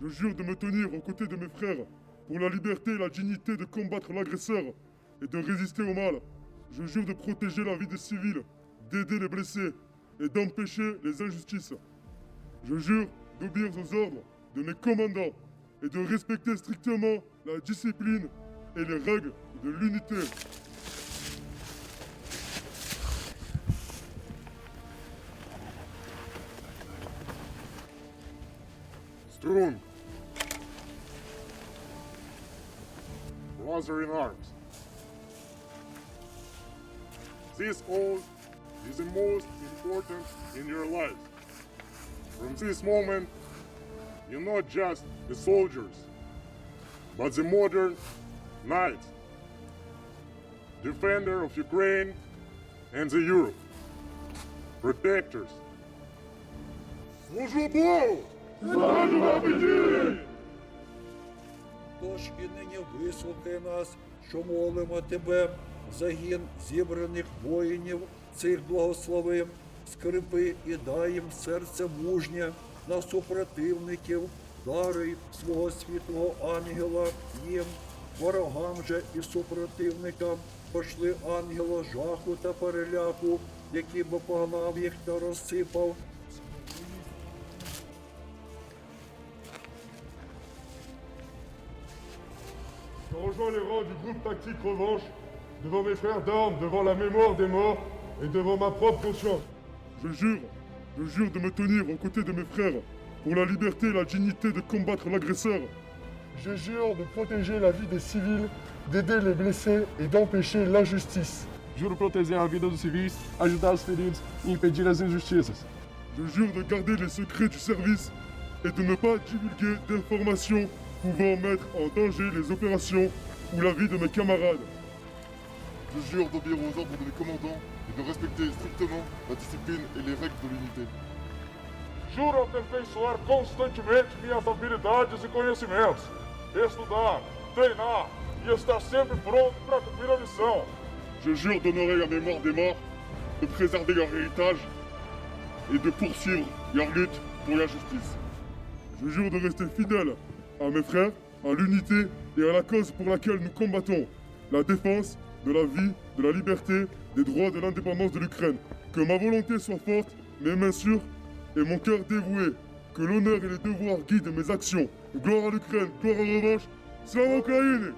Je jure de me tenir aux côtés de mes frères pour la liberté et la dignité de combattre l'agresseur et de résister au mal. Je jure de protéger la vie des civils, d'aider les blessés et d'empêcher les injustices. Je jure d'obéir aux ordres de mes commandants et de respecter strictement la discipline et les règles de l'unité. Strong. Brother in arms. This oath is the most important in your life. From this moment, you're not just the soldiers, but the modern knight, defender of Ukraine and the Europe, protectors. Служу Богу! Тож і нині вислухай нас, що молимо тебе, загін зібраних воїнів цих благослови, скрипи і дай їм серце мужнє на супротивників, даруй свого світлого ангела їм, ворогам же і супротивникам пошли ангела жаху та переляку, який би погнав їх та розсипав. Je rejoins les rangs du groupe tactique Revanche, devant mes frères d'armes, devant la mémoire des morts et devant ma propre conscience. Je jure, je jure de me tenir aux côtés de mes frères pour la liberté et la dignité de combattre l'agresseur. Je jure de protéger la vie des civils, d'aider les blessés et d'empêcher l'injustice. Juro proteger a vida dos civis, ajudar os feridos e impedir as injustiças. Je jure de garder les secrets du service et de ne pas divulguer d'informations pouvant mettre en danger les opérations ou la vie de mes camarades. Je jure d'obéir aux ordres de mes commandants et de respecter strictement la discipline et les règles de l'unité. Juro aperfeiçoar constantemente minhas habilidades e conhecimentos, estudar, treinar e estar sempre pronto para cumprir a missão. Je jure d'honorer la mémoire des morts, de préserver leur héritage et de poursuivre leur lutte pour la justice. Je jure de rester fidèle à mes frères, à l'unité et à la cause pour laquelle nous combattons, la défense de la vie, de la liberté, des droits de l'indépendance de l'Ukraine. Que ma volonté soit forte, mes mains sûres et mon cœur dévoué. Que l'honneur et les devoirs guident mes actions. Gloire à l'Ukraine, gloire en revanche, Slava Ukraine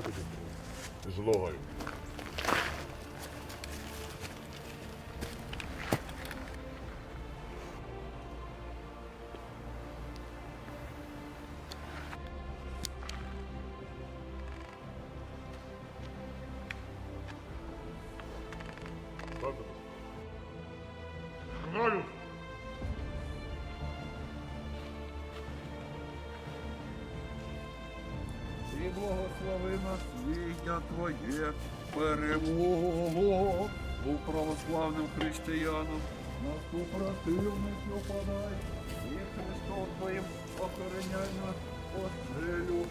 робить з логою. Нолю! І благослови насліддя Твоє, перемогу у православним християнам, на супротивників падай, і Христом Твоїм охороняй нас Твою.